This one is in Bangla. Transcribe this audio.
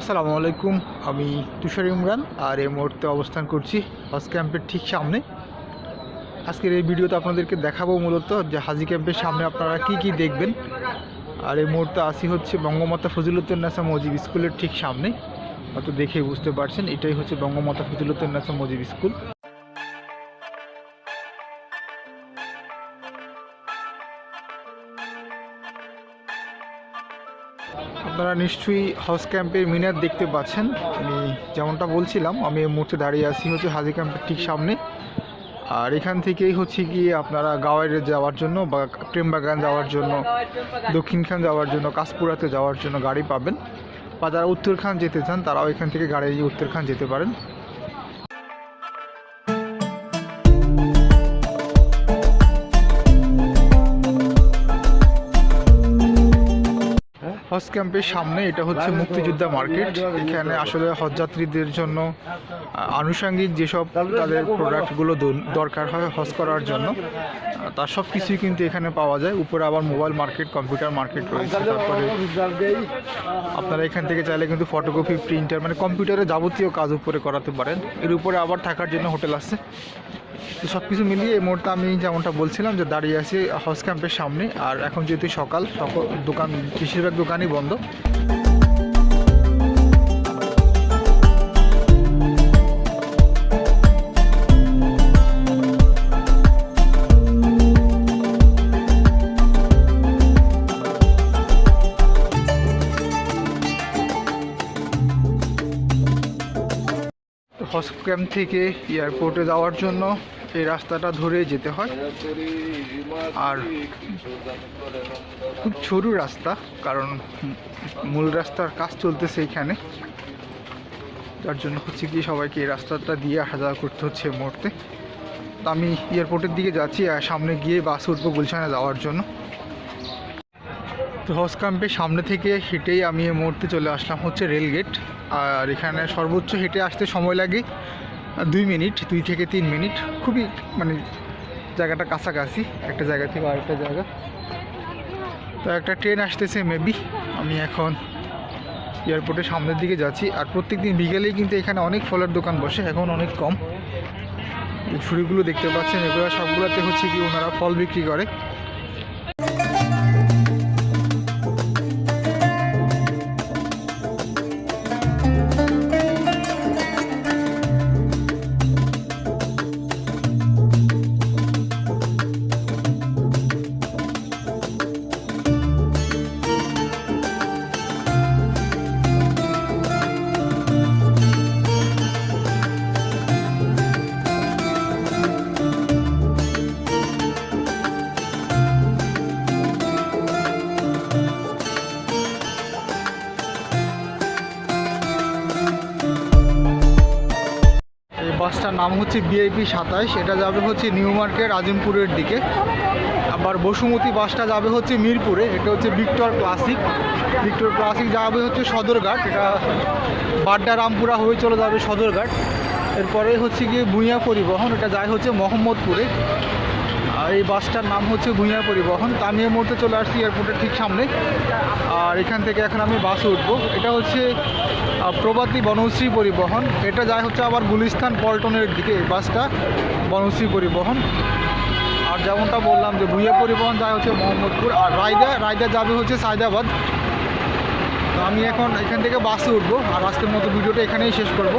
আসসালামু আলাইকুম, আমি তুষার ইমরান, আর এই মুহূর্তে অবস্থান করছি হজ ক্যাম্পের ঠিক সামনে। আজকের এই ভিডিওতে আপনাদেরকে দেখাবো মূলত যে হাজি ক্যাম্পের সামনে আপনারা কি কি দেখবেন। আর এই মুহূর্তে আসি হচ্ছে বঙ্গমাতা ফজিলুদ্দিনাসা মজিব স্কুলের ঠিক সামনে। হয়তো দেখে বুঝতে পারছেন, এটাই হচ্ছে বঙ্গমাতা ফজিলুদ্দিনাসা মজিব স্কুল। আপনারা নিশ্চয়ই হাউস ক্যাম্পের মিনার দেখতে পাচ্ছেন। আমি যেমনটা বলছিলাম, আমি এই মুহূর্তে দাঁড়িয়ে আছি হচ্ছে হাজি ক্যাম্পের ঠিক সামনে। আর এখান থেকেই হচ্ছে গিয়ে আপনারা গাওয়ারে যাওয়ার জন্য বা প্রেমবাগান যাওয়ার জন্য দক্ষিণখান যাওয়ার জন্য, কাশপুরাতে যাওয়ার জন্য গাড়ি পাবেন। বা যারা উত্তরখান যেতে চান, তারাও এখান থেকে গাড়ি উত্তরখান যেতে পারেন। হজ ক্যাম্পের সামনে এটা হচ্ছে মুক্তিযোদ্ধা মার্কেট। এখানে আসলে হজযাত্রীদের জন্য আনুষঙ্গিক যেসব তাদের প্রোডাক্টগুলো দরকার হয় হজ করার জন্য তার সব কিছুই কিন্তু এখানে পাওয়া যায়। উপরে আবার মোবাইল মার্কেট, কম্পিউটার মার্কেট রয়েছে। তারপরে আপনারা এখান থেকে চাইলে কিন্তু ফটোকপি, প্রিন্টার মানে কম্পিউটারে যাবতীয় কাজ উপরে করাতে পারেন। এর উপরে আবার থাকার জন্য হোটেল আছে। তো সব কিছু মিলিয়ে এই মুহূর্তে আমি যেমনটা বলছিলাম যে দাঁড়িয়ে আছি হাউস ক্যাম্পের সামনে। আর এখন যেহেতু সকাল সকল দোকান, বেশিরভাগ দোকানই বন্ধ। হজ ক্যাম্প থেকে এয়ারপোর্টে যাওয়ার জন্য এই রাস্তাটা ধরে যেতে হয়। আর খুব সরু রাস্তা, কারণ মূল রাস্তার কাজ চলতেছে এখানে। যার জন্য হচ্ছে কি সবাইকে এই রাস্তাটা দিয়ে আসা যাওয়া করতে হচ্ছে এই মুহূর্তে। তো আমি এয়ারপোর্টের দিকে যাচ্ছি, আর সামনে গিয়ে বাস উঠবো গুলশানে যাওয়ার জন্য। তো হজ ক্যাম্পের সামনে থেকে হেঁটেই আমি এই মুহূর্তে চলে আসলাম হচ্ছে রেলগেট। আর এখানে সর্বোচ্চ হেঁটে আসতে সময় লাগে দুই মিনিট, দুই থেকে তিন মিনিট। খুবই মানে জায়গাটা কাছাকাছি, একটা জায়গা থেকে আরেকটা জায়গা। তো একটা ট্রেন আসতেছে মেবি আমি এখন এয়ারপোর্টের সামনের দিকে যাচ্ছি। আর প্রত্যেক দিন বিকেলেই কিন্তু এখানে অনেক ফলের দোকান বসে, এখন অনেক কম। ছুরিগুলো দেখতে পাচ্ছেন, এগুলো সবগুলোতে হচ্ছে কি ওনারা ফল বিক্রি করে। বাসটার নাম হচ্ছে বিআইপি সাতাইশ এটা যাবে হচ্ছে নিউ মার্কেট আজিমপুরের দিকে। আবার বসুমতী বাসটা যাবে হচ্ছে মিরপুরে, এটা হচ্ছে ভিক্টর ক্লাসিক। ভিক্টর ক্লাসিক যাবে হচ্ছে সদরঘাট, এটা বাড্ডা রামপুরা হয়ে চলে যাবে সদরঘাট। এরপরে হচ্ছে গিয়ে ভুঁইয়া পরিবহন, এটা যায় হচ্ছে মোহাম্মদপুরে। এই বাসটার নাম হচ্ছে ভুঁইয়া পরিবহন। তা আমি এই মুহূর্তে চলে আসছি এয়ারপোর্টের ঠিক সামনে। আর এখান থেকে এখন আমি বাসে উঠবো। এটা হচ্ছে প্রভাতী বনশ্রী পরিবহন। এটা যায় হচ্ছে আবার গুলিস্তান পল্টনের দিকে বাসটা, বনশ্রী পরিবহন। আর যেমনটা বললাম যে ভুইয়া পরিবহন যায় হচ্ছে মোহাম্মদপুর, আর রায়দা রায়দা যাবে হচ্ছে সায়দাবাদ। তো আমি এখন এখান থেকে বাসে উঠবো। আর আজকের মতো ভিডিওটা এখানেই শেষ করব।